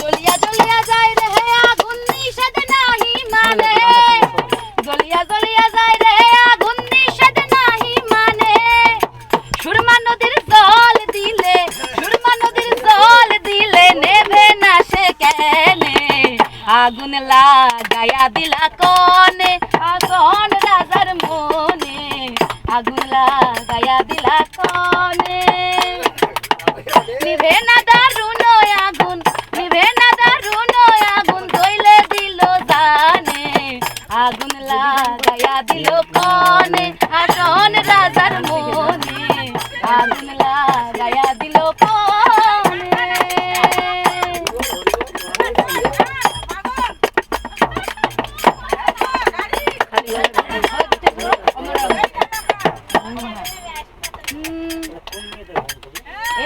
জ্বলিয়া জ্বলিয়া যায় রে আগুন, নিষেধ নাহি মানে। জ্বলিয়া জ্বলিয়া যায় রে আগুন, নিষেধ নাহি মানে। সুরমা নদীর জল দিলে, সুরমা নদীর জল দিলে নেবে না সে কেনে। আগুন দিলা কনে, আগুন রাজার মনে। আগুন লাগায়া দিলা কনে। নিভে না দারুণ আগুন লাগায়া দিল কনে আসন রাজার মনে। আগুন লাগায়া দিল কনে।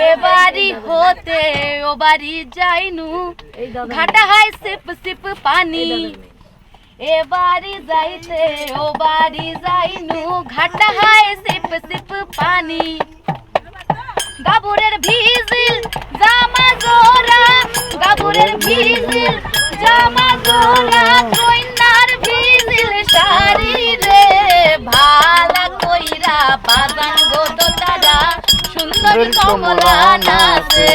এবারি হতে ও বাড়ি যাইনু। ঘাটা হয় সিপ সিপ পানি। এবারি যাইতে ও বাড়ি যাইনু ঘাটা হয় সিপ সিপ পানি। গাবুরের ভিজিল জামা জোড়া গাবুরের ভিজিল জামা জোড়া কইনার ভিজিল শাড়ি রে ভালা কইরা বাজান গো সুন্দর কমলা নাচে।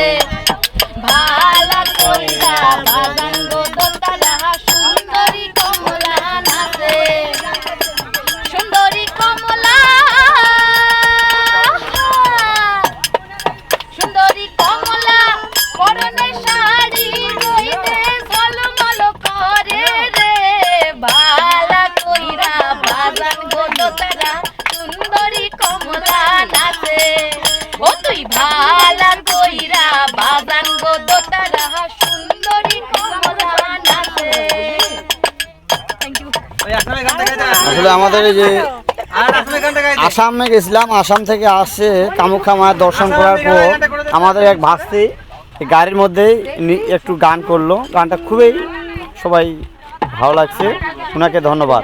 আসলে আমাদের এই যে আসামে গেছিলাম আসাম থেকে আসছে কামুখা মায়ের দর্শন করার পর আমাদের এক ভাস্তি গাড়ির মধ্যেই একটু গান করল। গানটা খুবই সবাই ভালো লাগছে। ওনাকে ধন্যবাদ।